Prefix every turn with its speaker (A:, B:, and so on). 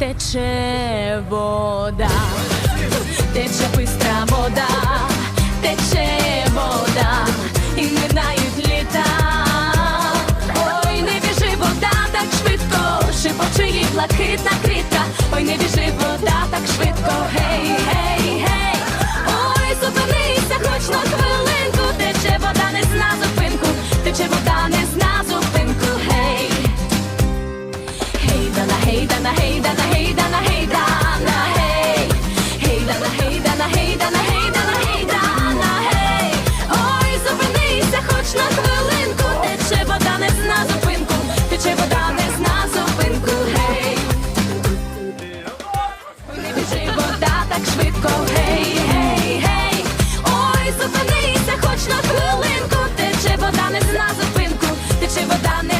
A: тече вода, тече пистра вода, тече вода, і минають літа. Ой, не біжи вода так швидко, шипоче їй блакитна квітка. Ой, не біжи вода Дана, гей, дана, гей, дана, гей, дана, гей. Гей. Ой, зупинися, хоч на хвилинку. Тече вода не зна зупинку. Тече вода не зна зупинку. Гей. Вода так швидко. Гей, гей, гей. Ой, зупинися, хоч на хвилинку. Тече вода не зна зупинку. Тече вода не